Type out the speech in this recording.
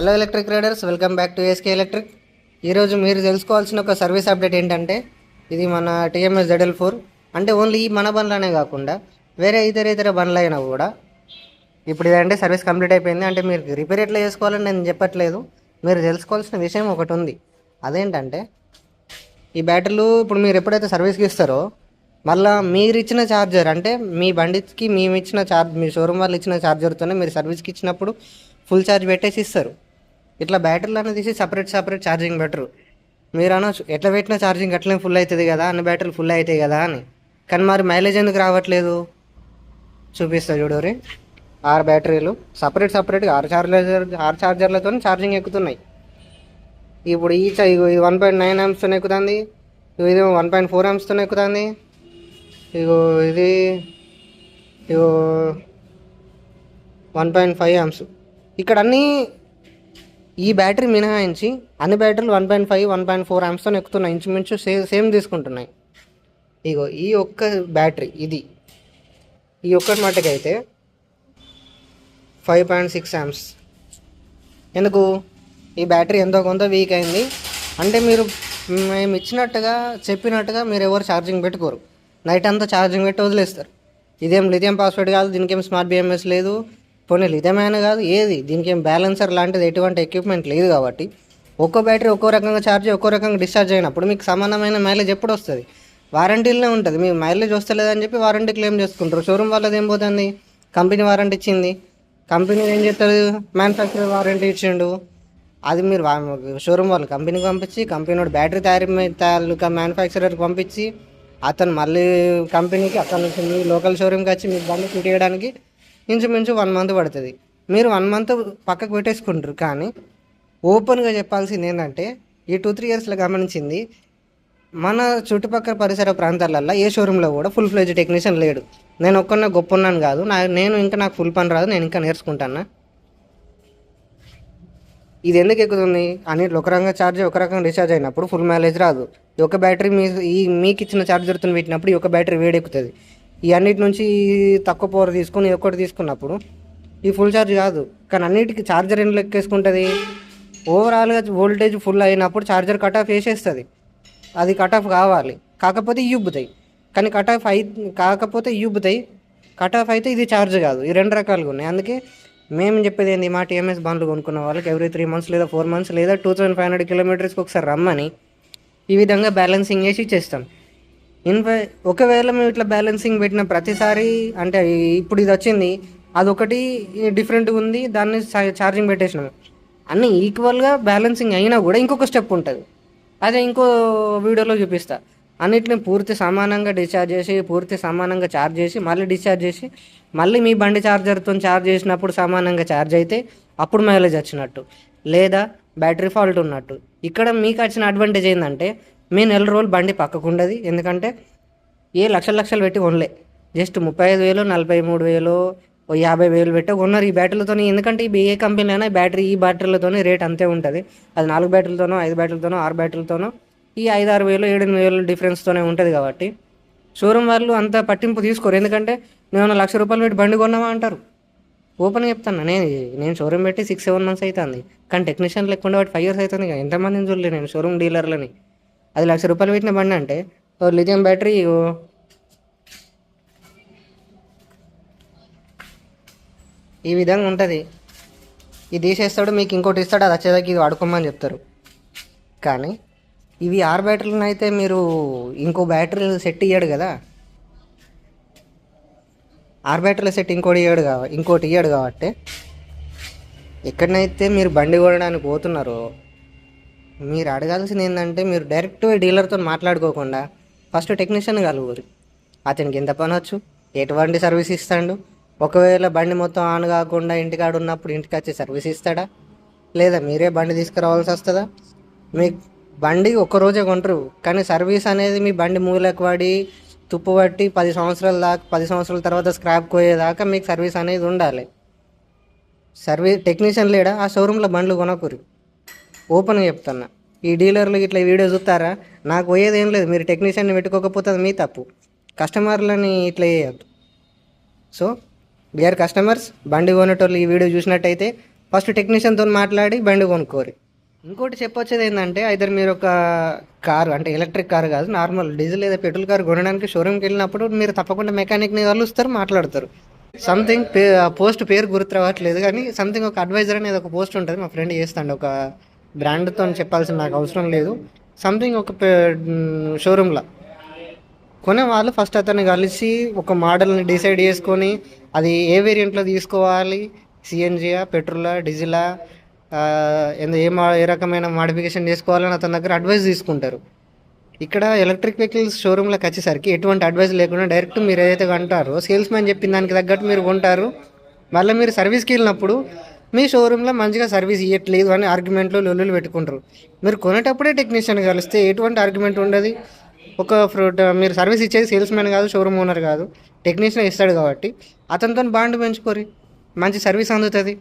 Hello electric riders welcome back to SK electric ఈరోజు మీరు తెలుసుకోవాల్సిన ఒక సర్వీస్ అప్డేట్ ఏంటంటే ఇది మన టీఎంఎస్ జడల్ ఫోర్ అంటే ఓన్లీ ఈ మన బండ్లనే కాకుండా వేరే ఇతర ఇతర బండ్లు అయినా కూడా ఇప్పుడు ఇదంటే సర్వీస్ కంప్లీట్ అయిపోయింది. అంటే మీరు రిపేర్ ఎట్లా చేసుకోవాలని నేను చెప్పట్లేదు. మీరు తెలుసుకోవాల్సిన విషయం ఒకటి ఉంది. అదేంటంటే ఈ బ్యాటరీలు ఇప్పుడు మీరు ఎప్పుడైతే సర్వీస్కి ఇస్తారో మళ్ళా మీరు ఇచ్చిన ఛార్జర్ అంటే మీ బండికి మేము ఇచ్చిన ఛార్జ్ మీ షోరూమ్ వాళ్ళు ఇచ్చిన ఛార్జర్తోనే మీరు సర్వీస్కి ఇచ్చినప్పుడు ఫుల్ ఛార్జ్ పెట్టేసి ఇస్తారు. ఇట్లా బ్యాటరీలు తీసి సపరేట్ సపరేట్ ఛార్జింగ్ బెటరు మీరు అనొచ్చు ఎట్లా పెట్టిన ఛార్జింగ్ అట్లనే ఫుల్ అవుతుంది కదా అన్ని బ్యాటరీలు ఫుల్ అవుతాయి కదా అని. కానీ మరి మైలేజ్ ఎందుకు రావట్లేదు? చూపిస్తా చూడరి ఆరు బ్యాటరీలు సపరేట్ సపరేట్గా ఆరు చార్జర్ ఆరు ఛార్జర్లతో ఛార్జింగ్ ఎక్కుతున్నాయి. ఇప్పుడు ఈ ఇది వన్ పాయింట్ నైన్ ఎంస్తో ఎక్కుతుంది ఇది వన్ పాయింట్ ఫోర్ ఎంస్తో ఎక్కుతుంది ఇగో ఇది ఇగో వన్ పాయింట్ ఫైవ్ ఎంస్ ఇక్కడ అన్నీ ఈ బ్యాటరీ మినహాయించి అన్ని బ్యాటరీలు one point five one point four ఎంస్తో ఎక్కుతున్నాయి. ఇంచుమించు సేమ్ సేమ్ తీసుకుంటున్నాయి. ఇగో ఈ ఒక్క బ్యాటరీ ఇది. ఈ ఒక్కటి మట్టుకైతే ఫైవ్ పాయింట్ సిక్స్ యామ్స్ ఎందుకు? ఈ బ్యాటరీ ఎంతో కొంత వీక్ అయింది. అంటే మీరు మేము ఇచ్చినట్టుగా చెప్పినట్టుగా మీరు ఎవరు ఛార్జింగ్ పెట్టుకోరు. నైట్ అంతా ఛార్జింగ్ పెట్టి వదిలేస్తారు. ఇదేం లిథియం పాస్వర్డ్ కాదు దీనికి ఏం స్మార్ట్ బిఎంఎస్ లేదు. పోనీ లిథమైన కాదు ఏది? దీనికి ఏం బ్యాలెన్సర్ లాంటిది ఎటువంటి ఎక్విప్మెంట్ లేదు కాబట్టి. ఒక్కో బ్యాటరీ ఒక్కో రకంగా ఛార్జ్ ఒక్కో రకంగా డిశ్చార్జ్ అయినప్పుడు మీకు సమానమైన మైలేజ్ ఎప్పుడు వస్తుంది? వారంటీలోనే ఉంటుంది. మీకు మైలేజ్ వస్తలేదని చెప్పి వారంటీ క్లెయిమ్ చేసుకుంటారు. షోరూమ్ వాళ్ళది ఏం పోతుంది? కంపెనీ వారంటీ ఇచ్చింది. కంపెనీ ఏం చేస్తారు మ్యానుఫ్యాక్చరర్ వారంటీ ఇచ్చిండు. అది మీరు షోరూమ్ వాళ్ళు కంపెనీకి పంపించి కంపెనీ వాడు బ్యాటరీ తయారీ మీ- తాలూకా మ్యానుఫ్యాక్చరర్కి పంపించి అతను మళ్ళీ కంపెనీకి అక్కడ నుంచి మీ లోకల్ షోరూమ్కి వచ్చి మీకు బండి ఫిట్ చేయడానికి ఇంచుమించు వన్ మంత్ పడుతుంది. మీరు వన్ మంత్ పక్కకు పెట్టేసుకుంటారు కానీ ఓపెన్గా చెప్పాల్సింది ఏంటంటే ఈ టూ త్రీ ఇయర్స్లో గమనించింది మన చుట్టుపక్కల పరిసర ప్రాంతాలల్లో ఏ షోరూంలో కూడా ఫుల్ ఫ్లెజ్ టెక్నీషియన్ లేడు. నేను ఒక్కనే గొప్ప ఉన్నాను కాదు నా నేను ఇంకా నాకు ఫుల్ పని రాదు నేను ఇంకా నేర్చుకుంటాను? ఇది ఎందుకు ఎక్కుతుంది? అన్నిట్లో ఒక రకంగా ఛార్జ్ ఒక రకంగా రీఛార్జ్ అయినప్పుడు ఫుల్ మైలేజ్ రాదు. ఈ ఒక బ్యాటరీ మీ ఈ మీకు ఇచ్చిన ఛార్జర్తో పెట్టినప్పుడు ఈ ఒక బ్యాటరీ వేడెక్కుతుంది. ఈ అన్నిటి నుంచి తక్కువ పవర్ తీసుకుని ఒక్కటి తీసుకున్నప్పుడు ఈ ఫుల్ ఛార్జ్ కాదు. కానీ అన్నిటికీ ఛార్జర్ ఎందులో ఎక్కేసుకుంటుంది ఓవరాల్గా వోల్టేజ్ ఫుల్ అయినప్పుడు ఛార్జర్ కట్ ఆఫ్ వేసేస్తుంది అది కట్ ఆఫ్ కావాలి. కాకపోతే ఇవ్వుతాయి కానీ కట్ ఆఫ్ అయి కాకపోతే ఇవ్వుతాయి కట్ ఆఫ్ అయితే ఇది ఛార్జ్ కాదు. ఈ రెండు రకాలుగా ఉన్నాయి. అందుకే మేము చెప్పేది ఏంది? మా టీఎంఎస్ బండ్లు కొనుక్కున్న వాళ్ళకి ఎవ్రీ త్రీ మంత్స్ లేదా ఫోర్ మంత్స్ లేదా టూ థౌసండ్ ఫైవ్ హండ్రెడ్ కిలోమీటర్స్కి ఒకసారి రమ్మని ఈ విధంగా బ్యాలెన్సింగ్ చేసి ఇచ్చేస్తాం. ఇన్ఫై ఒకవేళ మేము ఇట్లా బ్యాలెన్సింగ్ పెట్టిన ప్రతిసారి అంటే ఇప్పుడు ఇది వచ్చింది అదొకటి డిఫరెంట్గా ఉంది దాన్ని ఛార్జింగ్ పెట్టేసినాము అన్నీ ఈక్వల్గా బ్యాలెన్సింగ్ అయినా కూడా ఇంకొక స్టెప్ ఉంటుంది. అదే ఇంకో వీడియోలో చూపిస్తా. అన్నిటిని పూర్తి సమానంగా డిశ్చార్జ్ చేసి పూర్తి సమానంగా ఛార్జ్ చేసి మళ్ళీ డిశ్చార్జ్ చేసి మళ్ళీ మీ బండి ఛార్జర్తో ఛార్జ్ చేసినప్పుడు సమానంగా ఛార్జ్ అయితే అప్పుడు మైలేజ్ వచ్చినట్టు. లేదా బ్యాటరీ ఫాల్ట్ ఉన్నట్టు. ఇక్కడ మీకు వచ్చిన అడ్వాంటేజ్ ఏంటంటే మీ నెల రోజులు బండి పక్కకు ఉండదు ఎందుకంటే ఏ లక్షలు లక్షలు పెట్టి కొనలే. జస్ట్ ముప్పై ఐదు వేలు నలభై మూడు వేలు ఓ యాభై వేలు పెట్టి కొన్నారు ఈ బ్యాటరీలతో ఎందుకంటే ఈ ఏ కంపెనీ అయినా బ్యాటరీ ఈ బ్యాటరీలతోనే రేట్ అంతే ఉంటుంది. అది నాలుగు బ్యాటరీలతోనో ఐదు బ్యాటరీలతోనో ఆరు బ్యాటరీలతోనో ఈ ఐదు ఆరు వేలు ఏడు వేలు డిఫరెన్స్తోనే ఉంటుంది కాబట్టి షోరూమ్ వాళ్ళు అంత పట్టింపు తీసుకోరు. ఎందుకంటే నేను లక్ష రూపాయలు పెట్టి బండి కొన్నావా అంటారు. ఓపెన్ చెప్తాను నేను నేను షోరూమ్ పెట్టి సిక్స్ సెవెన్ మంత్స్ అవుతుంది కానీ టెక్నీషియన్ లేకుండా వాటి ఫైవ్ ఇయర్స్ అవుతుంది కదా ఎంతమందిని చూడలేదు నేను షోరూమ్ డీలర్లని. అది లక్ష రూపాయలు పెట్టిన బండి అంటే ఓ లిథియం బ్యాటరీ ఈ విధంగా ఉంటుంది. ఇది తీసేస్తాడు మీకు ఇంకోటి ఇస్తాడు అది వచ్చేదాకా ఇది వాడుకోమని చెప్తారు. కానీ ఇవి ఆరు బ్యాటరీలను అయితే మీరు ఇంకో బ్యాటరీలు సెట్ ఇయ్యాడు కదా. ఆరు బ్యాటరీల సెట్ ఇంకోటి ఇయ్యాడు కావ ఇంకోటి ఇయ్యాడు కాబట్టి ఎక్కడనైతే మీరు బండి కొనడానికి పోతున్నారో మీరు అడగాల్సింది ఏంటంటే మీరు డైరెక్ట్ డీలర్తో మాట్లాడుకోకుండా ఫస్ట్ టెక్నీషియన్ కలుగురు. అతనికి ఎంత పని వచ్చు? ఎటువంటి సర్వీస్ ఇస్తాడు? ఒకవేళ బండి మొత్తం ఆన్ కాకుండా ఇంటికాడ ఉన్నప్పుడు ఇంటికి వచ్చి సర్వీస్ ఇస్తాడా? లేదా మీరే బండి తీసుకురావాల్సి వస్తుందా? మీ బండి ఒక్క రోజే కొంటారు కానీ సర్వీస్ అనేది మీ బండి మూలకు పడి తుప్పు పట్టి పది సంవత్సరాల దాకా పది సంవత్సరాల తర్వాత స్క్రాప్ పోయేదాకా మీకు సర్వీస్ అనేది ఉండాలి. సర్వీస్ టెక్నీషియన్ లేడా? ఆ షోరూంలో బండ్లు కొనకూరు ఓపెన్గా చెప్తున్నా. ఈ డీలర్లు ఇట్లా ఈ వీడియో చూస్తారా నాకు పోయేది ఏం లేదు. మీరు టెక్నీషియన్ని పెట్టుకోకపోతే అది మీ తప్పు. కస్టమర్లని ఇట్లా చేయొద్దు. సో డియర్ కస్టమర్స్ బండి కొనేటోళ్ళు ఈ వీడియో చూసినట్టయితే ఫస్ట్ టెక్నీషియన్తో మాట్లాడి బండి కొనుక్కోరు. ఇంకోటి చెప్పొచ్చేది ఏంటంటే ఇద్దరు మీరు ఒక కారు అంటే ఎలక్ట్రిక్ కారు కాదు నార్మల్ డీజిల్ లేదా పెట్రోల్ కారు కొనడానికి షోరూమ్కి వెళ్ళినప్పుడు మీరు తప్పకుండా మెకానిక్ని కలుస్తారు మాట్లాడతారు. సంథింగ్ పే పోస్ట్ పేరు గుర్తు రావట్లేదు కానీ సంథింగ్ ఒక అడ్వైజర్ అనేది ఒక పోస్ట్ ఉంటుంది. మా ఫ్రెండ్ చేస్తాడు ఒక బ్రాండ్తో చెప్పాల్సిన నాకు అవసరం లేదు. సంథింగ్ ఒక షోరూమ్లో కొనే వాళ్ళు ఫస్ట్ అతన్ని కలిసి ఒక మోడల్ని డిసైడ్ చేసుకొని అది ఏ వేరియంట్లో తీసుకోవాలి? సిఎన్జియా పెట్రోలా డీజిలా ఆ, ఏ మా ఏ రకమైన మాడిఫికేషన్ చేసుకోవాలని అతని దగ్గర అడ్వైస్ తీసుకుంటారు. ఇక్కడ ఎలక్ట్రిక్ వెహికల్స్ షోరూమ్లోకి వచ్చేసరికి ఎటువంటి అడ్వైస్ లేకుండా డైరెక్ట్ మీరు ఏదైతే కొంటారో సేల్స్ మ్యాన్ చెప్పిన దానికి తగ్గట్టు మీరు కొంటారు. మళ్ళీ మీరు సర్వీస్కి వెళ్ళినప్పుడు మీ షోరూంలో మంచిగా సర్వీస్ ఇవ్వట్లేదు అని ఆర్గ్యుమెంట్లు లొల్లులు పెట్టుకుంటారు. మీరు కొనేటప్పుడే టెక్నీషియన్ కలిస్తే ఎటువంటి ఆర్గ్యుమెంట్ ఉండదు. ఒక ఫ్రూట్ మీరు సర్వీస్ ఇచ్చేది సేల్స్ మ్యాన్ కాదు షోరూమ్ ఓనర్ కాదు. టెక్నీషియన్ ఇస్తాడు కాబట్టి అతనితో బాండ్ పెంచుకోరి. మంచి సర్వీస్ అందుతుంది.